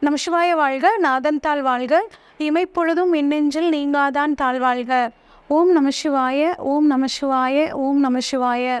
நமசிவாய வாழ்க நாதன் தாழ் வாழ்க. இமைப்பொழுதும் மின்னெஞ்சில் நீங்காதான் தாழ்வாழ்க ஓம் நமசிவாய ஓம் நமசிவாய ஓம் நமசிவாய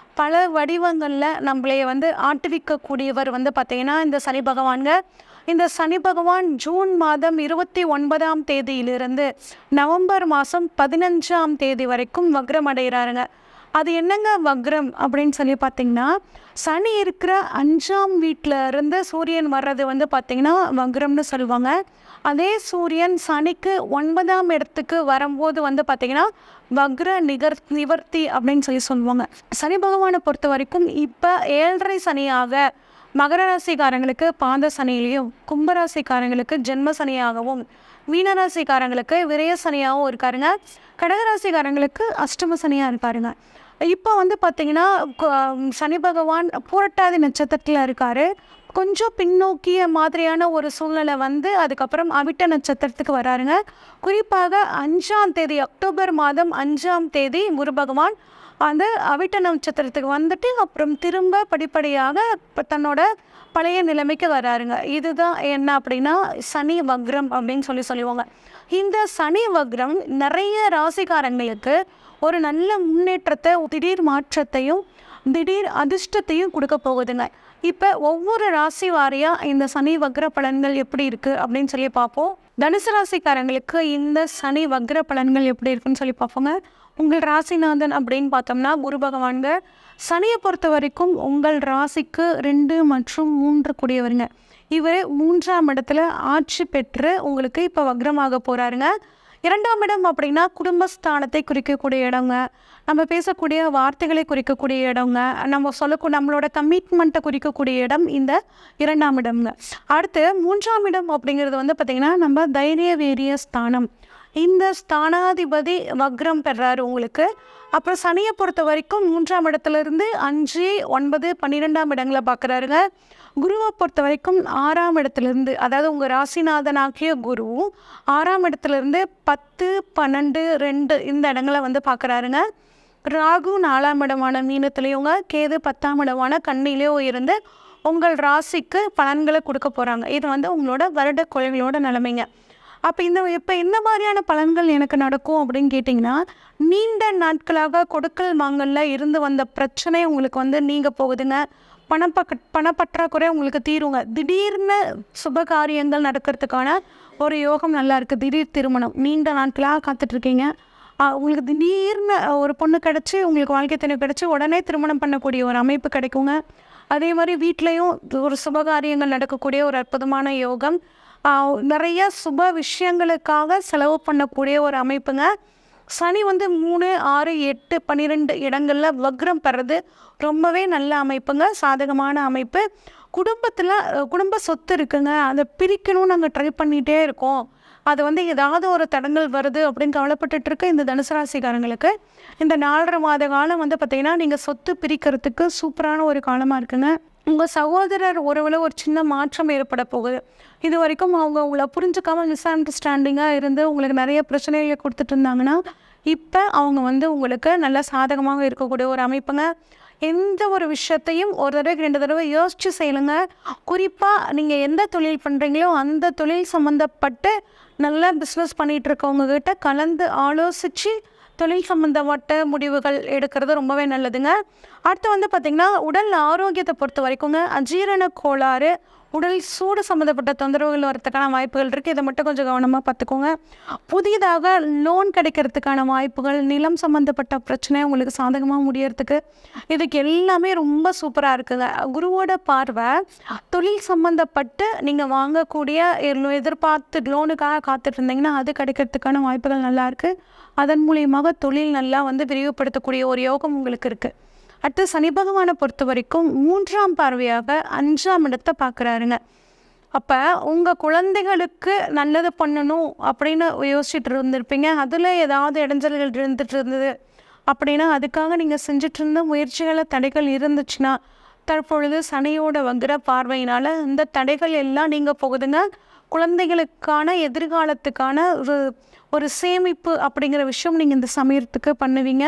பல வடிவங்களில் நம்மளைய வந்து ஆட்டுவிக்கக்கூடியவர் வந்து பார்த்திங்கன்னா இந்த சனி பகவான்க. இந்த சனி பகவான் ஜூன் மாதம் இருபத்தி ஒன்பதாம் தேதியிலிருந்து நவம்பர் மாதம் பதினஞ்சாம் தேதி வரைக்கும் வக்ரம் அடைகிறாருங்க. அது என்னங்க வக்ரம் அப்படின்னு சொல்லி பார்த்தீங்கன்னா சனி இருக்கிற அஞ்சாம் வீட்டில் இருந்து சூரியன் வர்றது வந்து பார்த்திங்கன்னா வக்ரம்னு சொல்லுவாங்க. அதே சூரியன் சனிக்கு ஒன்பதாம் இடத்துக்கு வரும்போது வந்து பார்த்திங்கன்னா வக்ர நிகர் நிவர்த்தி அப்படின்னு சொல்லி சொல்லுவாங்க. சனி பகவானை பொறுத்த வரைக்கும் இப்போ ஏழரை சனியாக மகர ராசிக்காரங்களுக்கு பாத சனியிலையும் கும்பராசிக்காரங்களுக்கு ஜென்ம சனியாகவும் மீனராசிக்காரங்களுக்கு விரய சனியாகவும் இருக்காருங்க. கடகராசிக்காரங்களுக்கு அஷ்டம சனியாக இருப்பாருங்க. இப்போ வந்து பார்த்தீங்கன்னா சனி பகவான் புரட்டாதி நட்சத்திரத்தில் இருக்கார். கொஞ்சம் பின்னோக்கிய மாதிரியான ஒரு சூழ்நிலை வந்து அதுக்கப்புறம் அவிட்ட நட்சத்திரத்துக்கு வராருங்க. குறிப்பாக அஞ்சாம் தேதி அக்டோபர் மாதம் அஞ்சாம் தேதி குரு பகவான் அந்த அவிட்ட நட்சத்திரத்துக்கு வந்துட்டு அப்புறம் திரும்ப படிப்படியாக இப்போ தன்னோட பழைய நிலைமைக்கு வராருங்க. இதுதான் என்ன அப்படின்னா சனி வக்ரம் அப்படின்னு சொல்லி சொல்லுவாங்க. இந்த சனி வக்ரம் நிறைய ராசிக்காரங்களுக்கு ஒரு நல்ல முன்னேற்றத்தை திடீர் மாற்றத்தையும் திடீர் அதிர்ஷ்டத்தையும் கொடுக்க போகுதுங்க. இப்போ ஒவ்வொரு ராசி வாரியாக இந்த சனி வக்ர பலன்கள் எப்படி இருக்குது அப்படின்னு சொல்லி பார்ப்போம். தனுசு ராசிக்காரங்களுக்கு இந்த சனி வக்ர பலன்கள் எப்படி இருக்குன்னு சொல்லி பார்ப்போங்க. உங்கள் ராசிநாதன் அப்படின்னு பார்த்தோம்னா குரு பகவான்க சனியை பொறுத்த வரைக்கும் உங்கள் ராசிக்கு ரெண்டு மற்றும் மூன்று கூடியவருங்க. இவர் மூன்றாம் இடத்துல ஆட்சி பெற்று உங்களுக்கு இப்போ வக்ரமாக போகிறாருங்க இரண்டாம் இடம் அப்படின்னா குடும்பஸ்தானத்தை குறிக்கக்கூடிய இடங்க. நம்ம பேசக்கூடிய வார்த்தைகளை குறிக்கக்கூடிய இடங்க. நம்ம சொல்லக்கூடிய நம்மளோட கமிட்மெண்ட்டை குறிக்கக்கூடிய இடம் இந்த இரண்டாம் இடம்ங்க. அடுத்து மூன்றாம் இடம் அப்படிங்கிறது வந்து பார்த்திங்கன்னா நம்ம தைரிய வீரிய ஸ்தானம். இந்த ஸ்தானாதிபதி வக்ரம் பெறாரு உங்களுக்கு. அப்புறம் சனியை பொறுத்த வரைக்கும் மூன்றாம் இடத்துல இருந்து அஞ்சு ஒன்பது பன்னிரெண்டாம் இடங்களை பார்க்குறாருங்க. குருவை பொறுத்த வரைக்கும் ஆறாம் இடத்துலேருந்து அதாவது உங்கள் ராசிநாதனாகிய குருவும் ஆறாம் இடத்துலேருந்து பத்து பன்னெண்டு ரெண்டு இந்த இடங்களை வந்து பார்க்குறாருங்க. ராகு நாலாம் இடமான மீனத்துலேயுங்க கேது பத்தாம் இடமான கண்ணிலேயோ இருந்து உங்கள் ராசிக்கு பலன்களை கொடுக்க போகிறாங்க இது வந்து உங்களோட வருட கொள்கையோட நிலைமைங்க. அப்போ இந்த இப்போ என்ன மாதிரியான பலன்கள் எனக்கு நடக்கும் அப்படின்னு கேட்டிங்கன்னா நீண்ட நாட்களாக கொடுக்கல் வாங்கலில் இருந்து வந்த பிரச்சனை உங்களுக்கு வந்து நீங்கள் போகுதுங்க. பணப்பக்க பணப்பற்றாக்குறை உங்களுக்கு தீருங்க. திடீர்னு சுப காரியங்கள் நடக்கிறதுக்கான ஒரு யோகம் நல்லா இருக்குது திடீர் திருமணம். நீண்ட நாட்களாக காத்துட்ருக்கீங்க. உங்களுக்கு திடீர்னு ஒரு பொண்ணு கிடச்சி உங்களுக்கு வாழ்க்கை துணை கிடச்சி உடனே திருமணம் பண்ணக்கூடிய ஒரு அமைப்பு கிடைக்குங்க. அதே மாதிரி வீட்லேயும் ஒரு சுபகாரியங்கள் நடக்கக்கூடிய ஒரு அற்புதமான யோகம். நிறைய சுப விஷயங்களுக்காக செலவு பண்ணக்கூடிய ஒரு அமைப்புங்க. சனி வந்து மூணு ஆறு எட்டு பன்னிரெண்டு இடங்களில் வக்ரம் பெறது ரொம்பவே நல்ல அமைப்புங்க சாதகமான அமைப்பு. குடும்பத்தில் குடும்ப சொத்து இருக்குங்க. அதை பிரிக்கணும்னு நாங்கள் ட்ரை பண்ணிகிட்டே இருக்கோம். அது வந்து ஏதாவது ஒரு தடங்கள் வருது அப்படின்னு கவலைப்பட்டுட்டு இருக்க இந்த தனுசு ராசிக்காரங்களுக்கு. இந்த நாலரை மாத காலம் வந்து பார்த்திங்கன்னா நீங்கள் சொத்து பிரிக்கிறதுக்கு சூப்பரான ஒரு காலமாக இருக்குங்க. உங்கள் சகோதரர் உறவில் ஒரு சின்ன மாற்றம் ஏற்பட போகுது. இது வரைக்கும் அவங்க உங்களை புரிஞ்சுக்காமல் மிஸ் அண்டர்ஸ்டாண்டிங்காக இருந்து உங்களுக்கு நிறைய பிரச்சனைகளை கொடுத்துட்டு இருந்தாங்கன்னா இப்போ அவங்க வந்து உங்களுக்கு நல்ல சாதகமாக இருக்கக்கூடிய ஒரு அமைப்புங்க. எந்த ஒரு விஷயத்தையும் ஒரு தடவை ரெண்டு தடவை யோசித்து செய்யலுங்க குறிப்பாக நீங்கள் எந்த தொழில் பண்ணுறீங்களோ அந்த தொழில் சம்மந்தப்பட்டு நல்ல பிஸ்னஸ் பண்ணிகிட்டு இருக்கவங்க கிட்ட கலந்து ஆலோசித்து தொழில் சம்மந்தப்பட்ட முடிவுகள் எடுக்கிறது ரொம்பவே நல்லதுங்க. அடுத்து வந்து பார்த்திங்கன்னா உடல் ஆரோக்கியத்தை பொறுத்த வரைக்குங்க அஜீரண கோளாறு உடல் சூடு சம்மந்தப்பட்ட தொந்தரவுகள் வரதுக்கான வாய்ப்புகள் இருக்குது இதை மட்டும் கொஞ்சம் கவனமாக பார்த்துக்கோங்க. புதிதாக லோன் கிடைக்கிறதுக்கான வாய்ப்புகள் நிலம் சம்மந்தப்பட்ட பிரச்சனை உங்களுக்கு சாதகமாக முடியறதுக்கு இதுக்கு எல்லாமே ரொம்ப சூப்பராக இருக்குங்க. குருவோட பார்வை தொழில் சம்மந்தப்பட்டு நீங்கள் வாங்கக்கூடிய எதிர்பார்த்து லோனுக்காக காத்துட்டு இருந்தீங்கன்னா அது கிடைக்கிறதுக்கான வாய்ப்புகள் நல்லாயிருக்கு அதன் மூலியமாக தொழில் நல்லா வந்து விரிவுபடுத்தக்கூடிய ஒரு யோகம் உங்களுக்கு இருக்குது அடுத்து சனி பகவானை பொறுத்த வரைக்கும் மூன்றாம் பார்வையாக அஞ்சாம் இடத்தை பார்க்குறாருங்க. அப்போ உங்கள் குழந்தைகளுக்கு நல்லது பண்ணணும் அப்படின்னு யோசிச்சுட்டு இருந்திருப்பீங்க. அதில் ஏதாவது இடைஞ்சல்கள் இருந்துட்டு இருந்தது அப்படின்னா அதுக்காக நீங்கள் செஞ்சுட்டு இருந்த முயற்சிகளை தடைகள் இருந்துச்சுன்னா தற்பொழுது சனியோட வக்கிர பார்வையினால் இந்த தடைகள் எல்லாம் நீங்கள் போகுதுங்க குழந்தைகளுக்கான எதிர்காலத்துக்கான ஒரு ஒரு சேமிப்பு அப்படிங்கிற விஷயம் நீங்கள் இந்த சமயத்துக்கு பண்ணுவீங்க.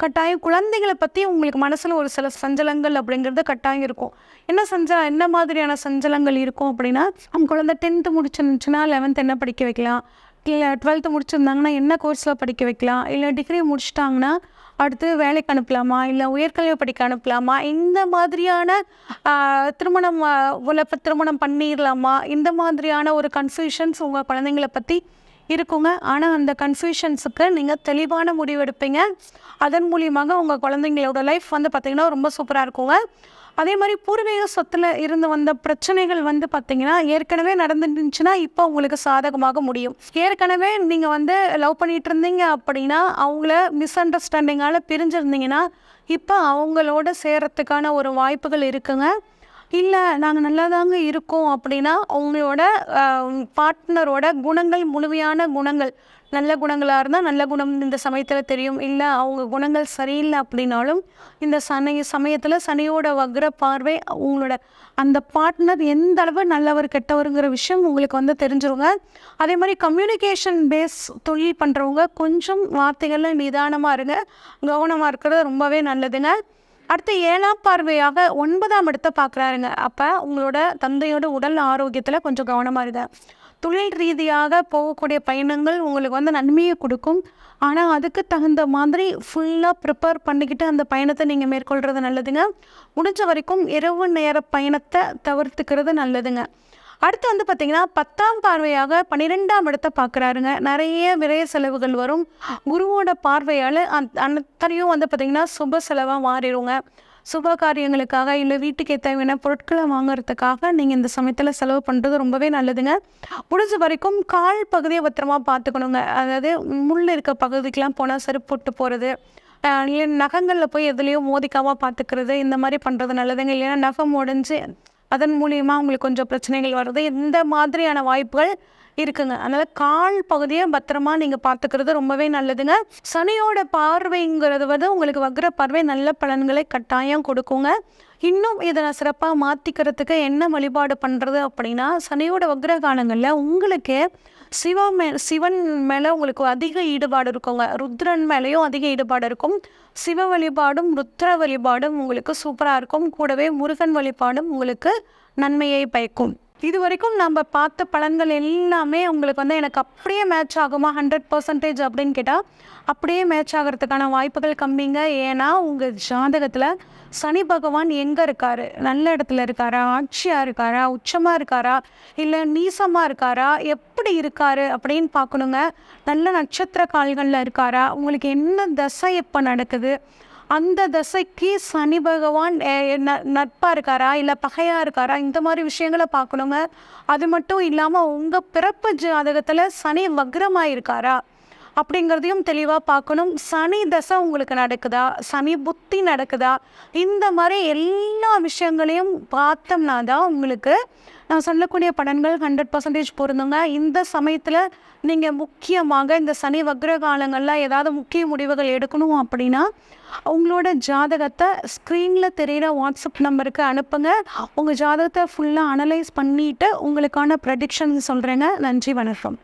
கட்டாயம் குழந்தைகளை பற்றி உங்களுக்கு மனசில் ஒரு சில சஞ்சலங்கள் அப்படிங்கிறது கட்டாயம் இருக்கும். என்ன சஞ்சலம் என்ன மாதிரியான சஞ்சலங்கள் இருக்கும் அப்படின்னா அவங்க குழந்தை டென்த்து முடிச்சிருந்துச்சுன்னா லெவன்த் என்ன படிக்க வைக்கலாம்? இல்லை டுவெல்த்து முடிச்சிருந்தாங்கன்னா என்ன கோர்ஸில் படிக்க வைக்கலாம்? இல்லை டிகிரி முடிச்சிட்டாங்கன்னா அடுத்து வேலைக்கு அனுப்பலாமா? இல்லை உயர்கல்வி படிக்க அனுப்பலாமா? இந்த மாதிரியான திருமணம் ஆஹ், உள்ள திருமணம் பண்ணிடலாமா இந்த மாதிரியான ஒரு கன்ஃபியூஷன்ஸ் உங்கள் குழந்தைங்களை பற்றி இருக்குங்க. ஆனால் அந்த கன்ஃபியூஷன்ஸுக்கு நீங்கள் தெளிவான முடிவு எடுப்பீங்க அதன் மூலியமாக உங்கள் குழந்தைங்களோட லைஃப் வந்து பார்த்திங்கன்னா ரொம்ப சூப்பராக இருக்குங்க. அதே மாதிரி பூர்வீக சொத்தில் இருந்து வந்த பிரச்சனைகள் வந்து பார்த்தீங்கன்னா ஏற்கனவே நடந்துருந்துச்சுன்னா இப்போ உங்களுக்கு சாதகமாக முடியும். ஏற்கனவே நீங்கள் வந்து லவ் பண்ணிட்டு இருந்தீங்க அப்படின்னா அவங்கள மிஸ் அண்டர்ஸ்டாண்டிங்கால் பிரிஞ்சிருந்தீங்கன்னா இப்போ அவங்களோட சேரத்துக்கான ஒரு வாய்ப்புகள் இருக்குங்க. இல்லை நாங்கள் நல்லா தாங்க இருக்கோம் அப்படின்னா அவங்களோட பார்ட்னரோட குணங்கள் முழுமையான குணங்கள் நல்ல குணங்களாக இருந்தால் நல்ல குணம் இந்த சமயத்தில் தெரியும். இல்லை அவங்க குணங்கள் சரியில்லை அப்படின்னாலும் இந்த சனி சமயத்தில் சனியோட வக்ர பார்வை உங்களோட அந்த பார்ட்னர் எந்த அளவு நல்லவர் கெட்டவருங்கிற விஷயம் உங்களுக்கு வந்து தெரிஞ்சிருங்க. அதே மாதிரி கம்யூனிகேஷன் பேஸ் தொழில் பண்ணுறவங்க கொஞ்சம் வார்த்தைகளில் நிதானமாக இருங்க. கவனமாக இருக்கிறது ரொம்பவே நல்லதுங்க. அடுத்து ஏழாம் பார்வையாக ஒன்பதாம் இடத்தை பார்க்குறாருங்க. அப்போ உங்களோட தந்தையோட உடல் ஆரோக்கியத்தில் கொஞ்சம் கவனமாக இருங்க. தொழில் ரீதியாக போகக்கூடிய பயணங்கள் உங்களுக்கு வந்து நன்மையை கொடுக்கும். ஆனால் அதுக்கு தகுந்த மாதிரி ஃபுல்லாக ப்ரிப்பேர் பண்ணிக்கிட்டு அந்த பயணத்தை நீங்கள் மேற்கொள்கிறது நல்லதுங்க. முடிஞ்ச வரைக்கும் இரவு நேர பயணத்தை தவிர்த்துக்கிறது நல்லதுங்க. அடுத்து வந்து பார்த்தீங்கன்னா பத்தாம் பார்வையாக பன்னிரெண்டாம் இடத்தை பார்க்குறாருங்க நிறைய விரைய செலவுகள் வரும். குருவோட பார்வையால் அந் அத்தனையும் வந்து பார்த்திங்கன்னா சுப செலவாக மாறிடுங்க. சுப காரியங்களுக்காக இல்லை வீட்டுக்கு தேவையான பொருட்களை வாங்குறதுக்காக நீங்கள் இந்த சமயத்தில் செலவு பண்ணுறது ரொம்பவே நல்லதுங்க. முடிஞ்ச வரைக்கும் கால் பகுதியை பத்திரமா பார்த்துக்கணுங்க. அதாவது முள் இருக்க பகுதிக்கெலாம் போனால் செருப்பு போட்டு போகிறது இல்லை நகங்களில் போய் எதுலேயோ மோதிக்காமல் பார்த்துக்கிறது இந்த மாதிரி பண்ணுறது நல்லதுங்க. இல்லைன்னா நகம் உடஞ்சி அதன் மூலியமாக உங்களுக்கு கொஞ்சம் பிரச்சனைகள் வருது இந்த மாதிரியான வாய்ப்புகள் இருக்குங்க. அதனால் கால் பகுதியை பத்திரமா நீங்கள் பார்த்துக்கிறது ரொம்பவே நல்லதுங்க. சனியோட பார்வைங்கிறது வந்து உங்களுக்கு வக்ர பார்வை நல்ல பலன்களை கட்டாயம் கொடுக்குங்க. இன்னும் இதை நான் சிறப்பாக மாற்றிக்கிறதுக்கு என்ன வழிபாடு பண்ணுறது அப்படின்னா சனியோட வக்ர காலங்களில் உங்களுக்கு சிவ மே சிவன் மேலே உங்களுக்கு அதிக ஈடுபாடு இருக்குங்க. ருத்ரன் மேலேயும் அதிக ஈடுபாடு இருக்கும். சிவ வழிபாடும் ருத்ர வழிபாடும் உங்களுக்கு சூப்பராக இருக்கும். கூடவே முருகன் வழிபாடும் உங்களுக்கு நன்மையை பயக்கும். இது வரைக்கும் நம்ம பார்த்த பலன்கள் எல்லாமே உங்களுக்கு வந்து எனக்கு அப்படியே மேட்ச் ஆகுமா? ஹண்ட்ரட் பர்சன்டேஜ் அப்படின்னு கேட்டால் அப்படியே மேட்ச் ஆகிறதுக்கான வாய்ப்புகள் கம்மிங்க. ஏன்னா உங்கள் ஜாதகத்தில் சனி பகவான் எங்கே இருக்காரு? நல்ல இடத்துல இருக்காரா? ஆட்சியாக இருக்காரா? உச்சமாக இருக்காரா? இல்லை நீசமாக இருக்காரா? எப்படி இருக்காரு அப்படின்னு பார்க்கணுங்க. நல்ல நட்சத்திர கால்களில் இருக்காரா? உங்களுக்கு என்ன தசை எப்போ நடக்குது? அந்த தசைக்கு சனி பகவான் நட்பாக இருக்காரா? இல்லை பகையாக இருக்காரா? இந்த மாதிரி விஷயங்களை பார்க்கணுங்க. அது மட்டும் இல்லாமல் உங்கள் பிறப்பு ஜாதகத்தில் சனி வக்ரமாக இருக்காரா அப்படிங்கிறதையும் தெளிவாக பார்க்கணும். சனி தசை உங்களுக்கு நடக்குதா? சனி புத்தி நடக்குதா? இந்த மாதிரி எல்லா விஷயங்களையும் பார்த்தோம்னா தான் உங்களுக்கு நான் சொல்லக்கூடிய பலன்கள் ஹண்ட்ரட் பர்சன்டேஜ் பொருந்துங்க. இந்த சமயத்தில் நீங்கள் முக்கியமாக இந்த சனி வக்ர காலங்களில் ஏதாவது முக்கிய முடிவுகள் எடுக்கணும் அப்படின்னா உங்களோட ஜாதகத்தை ஸ்க்ரீனில் தெரிகிற வாட்ஸ்அப் நம்பருக்கு அனுப்புங்க. உங்கள் ஜாதகத்தை ஃபுல்லாக அனலைஸ் பண்ணிவிட்டு உங்களுக்கான ப்ரெடிக்ஷன் சொல்கிறேங்க நன்றி வணக்கம்.